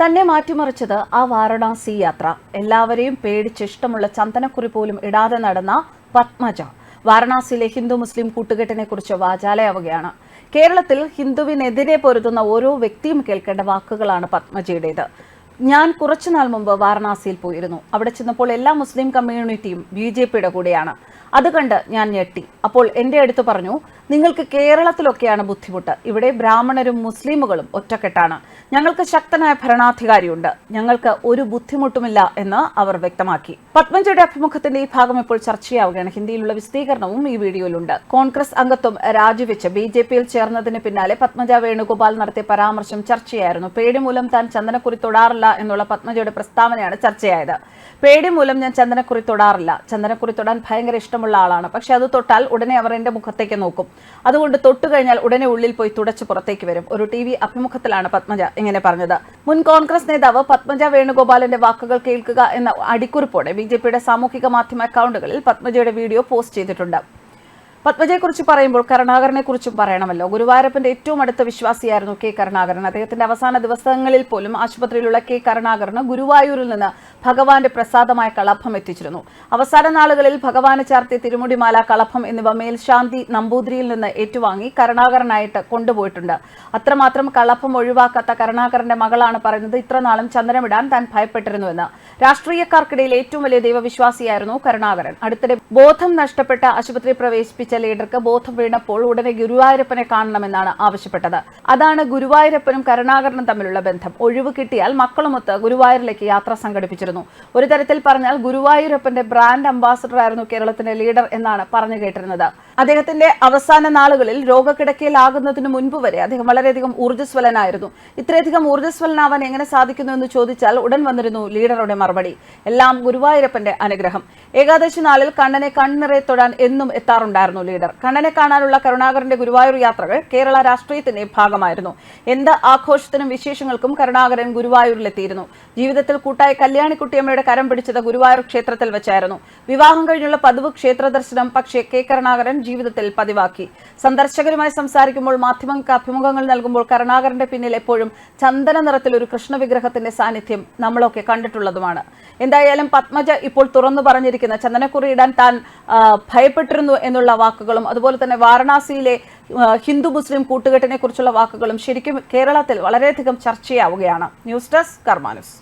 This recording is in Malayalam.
തന്നെ മാറ്റിമറിച്ചത് ആ വാരണാസി യാത്ര. എല്ലാവരെയും പേടിച്ച് ഇഷ്ടമുള്ള ചന്ദനക്കുറി പോലും ഇടാതെ നടന്ന പത്മജ വാരണാസിയിലെ ഹിന്ദു മുസ്ലിം കൂട്ടുകെട്ടിനെ കുറിച്ച് വാചാലയാവുകയാണ്. കേരളത്തിൽ ഹിന്ദുവിനെതിരെ പൊരുതുന്ന ഓരോ വ്യക്തിയും കേൾക്കേണ്ട വാക്കുകളാണ് പത്മജയുടേത്. ഞാൻ കുറച്ചുനാൾ മുമ്പ് വാരണാസിയിൽ പോയിരുന്നു. അവിടെ ചെന്നപ്പോൾ എല്ലാ മുസ്ലിം കമ്മ്യൂണിറ്റിയും ബി ജെ പിയുടെ കൂടെയാണ്. അത് കണ്ട് ഞാൻ ഞെട്ടി. അപ്പോൾ എന്റെ അടുത്ത് പറഞ്ഞു നിങ്ങൾക്ക് കേരളത്തിലൊക്കെയാണ് ബുദ്ധിമുട്ട്. ഇവിടെ ബ്രാഹ്മണരും മുസ്ലിമുകളും ഒറ്റക്കെട്ടാണ്. ഞങ്ങൾക്ക് ശക്തനായ ഭരണാധികാരിയുണ്ട്. ഞങ്ങൾക്ക് ഒരു ബുദ്ധിമുട്ടുമില്ല എന്ന് അവർ വ്യക്തമാക്കി. പത്മജയുടെ അഭിമുഖത്തിന്റെ ഈ ഭാഗം ഇപ്പോൾ ചർച്ചയാവുകയാണ് ഹിന്ദിയിലുള്ള വിശദീകരണവും ഈ വീഡിയോയിലുണ്ട്. കോൺഗ്രസ് അംഗത്വം രാജിവെച്ച് ബി ജെ പിയിൽ ചേർന്നതിന് പിന്നാലെ പത്മജ വേണുഗോപാൽ നടത്തിയ പരാമർശം ചർച്ചയായിരുന്നു. പേടി മൂലം താൻ ചന്ദനക്കുറി തൊടാറില്ല എന്നുള്ള പത്മജയുടെ പ്രസ്താവനയാണ് ചർച്ചയായത്. പേടി മൂലം ഞാൻ ചന്ദനക്കുറി തൊടാറില്ല. ചന്ദനക്കുറി തൊടാൻ ഭയങ്കര ഇഷ്ടമുള്ള ആളാണ്. പക്ഷെ അത് തൊട്ടാൽ ഉടനെ അവർ എന്റെ മുഖത്തേക്ക് നോക്കും. അതുകൊണ്ട് തൊട്ടു കഴിഞ്ഞാൽ ഉടനെ ഉള്ളിൽ പോയി തുടച്ച് പുറത്തേക്ക് വരും. ഒരു ടി വി അഭിമുഖത്തിലാണ് പത്മജ ഇങ്ങനെ പറഞ്ഞത്. മുൻ കോൺഗ്രസ് നേതാവ് പത്മജ വേണുഗോപാലിന്റെ വാക്കുകൾ കേൾക്കുക എന്ന അടിക്കുറിപ്പോടെ ബി ജെ പിയുടെ സാമൂഹിക മാധ്യമ അക്കൗണ്ടുകളിൽ പത്മജയുടെ വീഡിയോ പോസ്റ്റ് ചെയ്തിട്ടുണ്ട്. പത്മജയെക്കുറിച്ച് പറയുമ്പോൾ കരുണാകരനെ കുറിച്ചും പറയണമല്ലോ. ഗുരുവായൂരപ്പന്റെ ഏറ്റവും അടുത്ത വിശ്വാസിയായിരുന്നു കെ കരുണാകരൻ. അദ്ദേഹത്തിന്റെ അവസാന ദിവസങ്ങളിൽ പോലും ആശുപത്രിയിലുള്ള കെ കരുണാകരന് ഗുരുവായൂരിൽ നിന്ന് ഭഗവാന്റെ പ്രസാദമായ കളഭം എത്തിച്ചിരുന്നു. അവസാന നാളുകളിൽ ഭഗവാന് ചാർത്തിയ തിരുമുടിമാല കളഭം എന്നിവ മേൽശാന്തി നമ്പൂതിരിയിൽ നിന്ന് ഏറ്റുവാങ്ങി കരുണാകരനായിട്ട് കൊണ്ടുപോയിട്ടുണ്ട്. അത്രമാത്രം കളഭം ഒഴിവാക്കാത്ത കരുണാകരന്റെ മകളാണ് പറയുന്നത് ഇത്രനാളും ചന്ദനമിടാൻ താൻ ഭയപ്പെട്ടിരുന്നുവെന്ന്. രാഷ്ട്രീയക്കാർക്കിടയിൽ ഏറ്റവും വലിയ ദൈവവിശ്വാസിയായിരുന്നു കരുണാകരൻ. അടുത്തിടെ ബോധം നഷ്ടപ്പെട്ട ആശുപത്രി പ്രവേശിപ്പിച്ച ലീഡർക്ക് ബോധം വീണപ്പോൾ ഉടനെ ഗുരുവായൂരപ്പനെ കാണണമെന്നാണ് ആവശ്യപ്പെട്ടത്. അതാണ് ഗുരുവായൂരപ്പനും കരുണാകരനും തമ്മിലുള്ള ബന്ധം. ഒഴിവ് കിട്ടിയാൽ മക്കളുമൊത്ത് ഗുരുവായൂരിലേക്ക് യാത്ര സംഘടിപ്പിച്ചിരുന്നു. ഒരു തരത്തിൽ പറഞ്ഞാൽ ഗുരുവായൂരപ്പന്റെ ബ്രാൻഡ് അംബാസഡർ ആയിരുന്നു കേരളത്തിന്റെ ലീഡർ എന്നാണ് പറഞ്ഞു കേട്ടിരുന്നത്. അദ്ദേഹത്തിന്റെ അവസാന നാളുകളിൽ രോഗക്കിടക്കയിലാകുന്നതിന് മുൻപ് വരെ അദ്ദേഹം വളരെയധികം ഊർജസ്വലനായിരുന്നു. ഇത്രയധികം ഊർജസ്വലനാവാൻ എങ്ങനെ സാധിക്കുന്നു എന്ന് ചോദിച്ചാൽ ഉടൻ വന്നിരുന്നു ലീഡറുടെ മറുപടി. എല്ലാം ഗുരുവായൂരപ്പന്റെ അനുഗ്രഹം. ഏകാദശി നാളിൽ കണ്ണനെ കണ്ണിറെ തൊടാൻ എന്നും എത്താറുണ്ടായിരുന്നു ലീഡർ. കണ്ണനെ കാണാനുള്ള കരുണാകരന്റെ ഗുരുവായൂർ യാത്രകൾ കേരള രാഷ്ട്രീയത്തിന്റെ ഭാഗമായിരുന്നു. എന്ത് ആഘോഷത്തിനും വിശേഷങ്ങൾക്കും കരുണാകരൻ ഗുരുവായൂരിലെത്തിയിരുന്നു. ജീവിതത്തിൽ കൂട്ടായ കല്യാണിക്കുട്ടിയമ്മയുടെ കരം പിടിച്ചത് ഗുരുവായൂർ ക്ഷേത്രത്തിൽ വെച്ചായിരുന്നു. വിവാഹം കഴിഞ്ഞുള്ള പതിവ് ക്ഷേത്ര ദർശനം പക്ഷേ കെ കരുണാകരൻ ജീവിതത്തിൽ പതിവാക്കി. സന്ദർശകരുമായി സംസാരിക്കുമ്പോൾ മാധ്യമങ്ങൾക്ക് അഭിമുഖങ്ങൾ നൽകുമ്പോൾ കരുണാകരന്റെ പിന്നിൽ എപ്പോഴും ചന്ദന നിറത്തിൽ ഒരു കൃഷ്ണവിഗ്രഹത്തിന്റെ സാന്നിധ്യം നമ്മളൊക്കെ കണ്ടിട്ടുള്ളതുമാണ്. എന്തായാലും പത്മജ ഇപ്പോൾ തുറന്നു പറഞ്ഞിരിക്കുന്ന ചന്ദനക്കുറി ഇടാൻ താൻ ഭയപ്പെട്ടിരുന്നു എന്നുള്ള വാക്കുകളും അതുപോലെ തന്നെ വാരണാസിയിലെ ഹിന്ദു മുസ്ലിം കൂട്ടുകെട്ടിനെ കുറിച്ചുള്ള വാക്കുകളും ശരിക്കും കേരളത്തിൽ വളരെയധികം ചർച്ചയാവുകയാണ്. News desk കർമാനുസ്